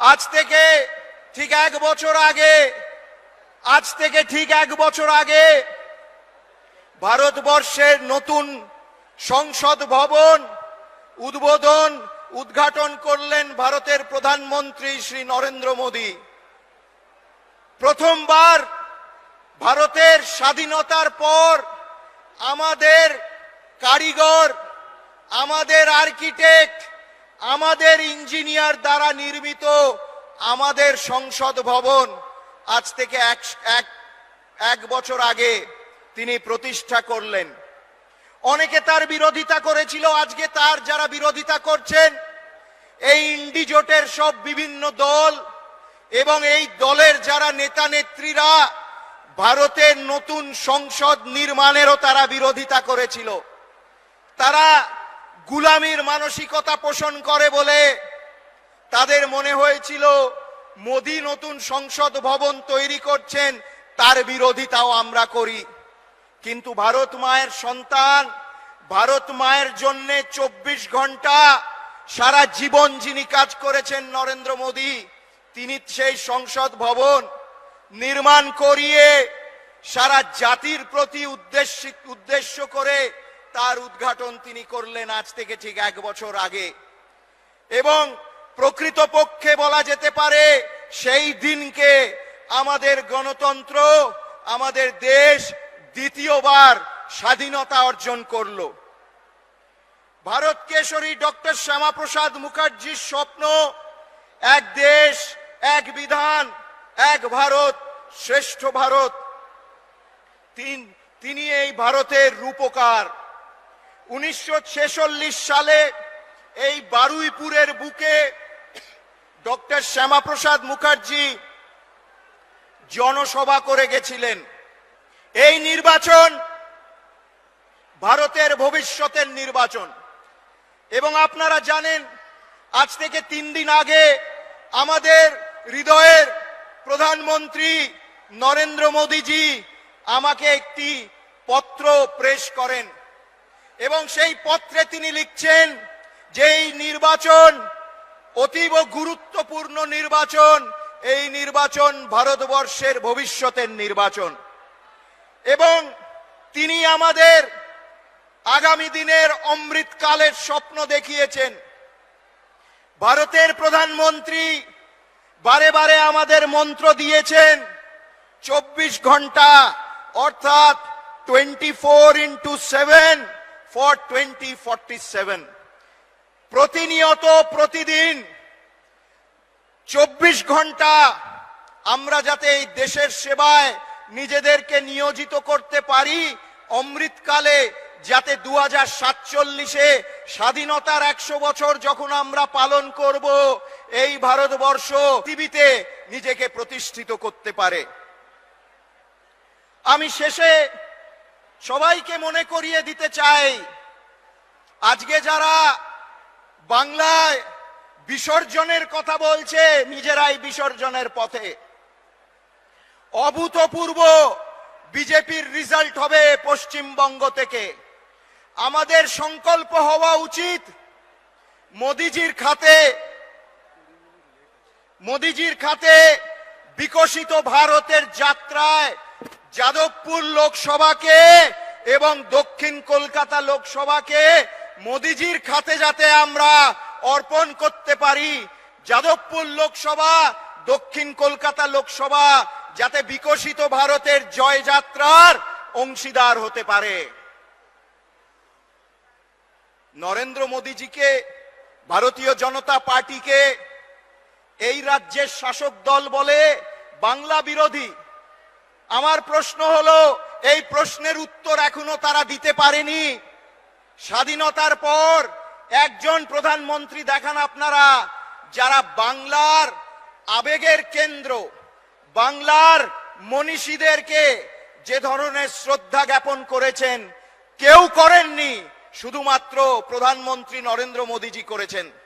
আজ থেকে ঠিক এক বছর আগে, আজ থেকে ঠিক এক বছর আগে ভারতবর্ষের নতুন সংসদ ভবন উদ্বোধন, উদ্ঘাটন করলেন ভারতের প্রধানমন্ত্রী শ্রী নরেন্দ্র মোদী। প্রথমবার ভারতের স্বাধীনতার পর আমাদের কারিগর, আমাদের আর্কিটেক্ট আমাদের ইঞ্জিনিয়ার দ্বারা নির্মিত আমাদের সংসদ ভবন আজ থেকে এক এক এক বছর আগে তিনি প্রতিষ্ঠা করলেন। অনেকে তার বিরোধিতা করেছিল, আজকে তার যারা বিরোধিতা করছেন, এই ইন্ডিজোটের সব বিভিন্ন দল এবং এই দলের যারা নেতা নেত্রীরা, ভারতের নতুন সংসদ নির্মাণেরও তারা বিরোধিতা করেছিল। তারা গুলামির মানসিকতা পোষণ করে বলে তাদের মনে হয়েছিল, মোদি নতুন সংসদ ভবন তৈরি করছেন, তার বিরোধিতাও আমরা করি। কিন্তু ভারত মায়ের সন্তান, ভারত মায়ের জন্য চব্বিশ ঘণ্টা সারা জীবন যিনি কাজ করেছেন নরেন্দ্র মোদী, তিনি সেই সংসদ ভবন নির্মাণ করিয়ে সারা জাতির প্রতি উদ্দেশ্য উদ্দেশ্য করে তার উদ্ঘাটন তিনি করলেন আজ থেকে ঠিক এক বছর আগে। এবং প্রকৃতপক্ষে বলা যেতে পারে, সেই দিনকে আমাদের গণতন্ত্র, আমাদের দেশ দ্বিতীয়বার স্বাধীনতা অর্জন করল। ভারত কেশরী ডক্টর শ্যামাপ্রসাদ মুখার্জির স্বপ্ন, এক দেশ, এক বিধান, এক ভারত, শ্রেষ্ঠ ভারত। তিন তিনি এই ভারতের রূপকার। উনিশশো ছেচল্লিশ সালে এই বারুইপুরের বুকে ডক্টর শ্যামাপ্রসাদ মুখার্জি জনসভা করে গেছিলেন। এই নির্বাচন ভারতের ভবিষ্যতের নির্বাচন। এবং আপনারা জানেন, আজ থেকে তিন দিন আগে আমাদের হৃদয়ের প্রধানমন্ত্রী নরেন্দ্র মোদীজি আমাকে একটি পত্র প্রেস করেন। এবং সেই পত্রে তিনি লিখছেন যে এই নির্বাচন, অতীব গুরুত্বপূর্ণ নির্বাচন, এই নির্বাচন ভারতবর্ষের ভবিষ্যতের নির্বাচন। এবং তিনি আমাদের আগামী দিনের অমৃতকালের স্বপ্ন দেখিয়েছেন। ভারতের প্রধানমন্ত্রী বারে বারে আমাদের মন্ত্র দিয়েছেন, চব্বিশ ঘণ্টা, অর্থাৎ twenty four into seven for twenty forty seven প্রতিনিয়ত প্রতিদিন চব্বিশ ঘণ্টা আমরা যাতে এই দেশের সেবায় নিজেদেরকে নিয়োজিত করতে পারি, অমৃতকালে যাতে দু হাজার সাতচল্লিশে স্বাধীনতার একশো বছর যখন আমরা পালন করব, এই ভারতবর্ষ পৃথিবীতে নিজেকে প্রতিষ্ঠিত করতে পারে। আমি শেষে সবাইকে মনে করিয়ে দিতে চাই। আজকে যারা বাংলায় বিসর্জনের কথা বলছে, নিজেরাই বিসর্জনের পথে। অভূতপূর্ব বিজেপির রেজাল্ট হবে পশ্চিমবঙ্গ থেকে। আমাদের সংকল্প হওয়া উচিত মোদিজির খাতে মোদিজির খাতে বিকশিত ভারতের যাত্রায় যাদবপুর লোকসভাকে এবং দক্ষিণ কলকাতা লোকসভাকে মোদিজির খাতে যাতে আমরা অর্পণ করতে পারি, যাদবপুর লোকসভা, দক্ষিণ কলকাতা লোকসভা, যাতে বিকশিত ভারতের জয়যাত্রার অংশীদার হতে পারে। নরেন্দ্র মোদীজিকে, ভারতীয় জনতা পার্টিকে এই রাজ্যের শাসক দল বলে বাংলা বিরোধী আমার প্রশ্ন হলো, এই প্রশ্নের উত্তর এখনও তারা দিতে পারেনি। স্বাধীনতার পর একজন প্রধানমন্ত্রী দেখান আপনারা, যারা বাংলার আবেগের কেন্দ্র, বাংলার মনীষীদেরকে যে ধরনের শ্রদ্ধা জ্ঞাপন করেছেন, কেউ করেননি, শুধুমাত্র প্রধানমন্ত্রী নরেন্দ্র মোদীজি করেছেন।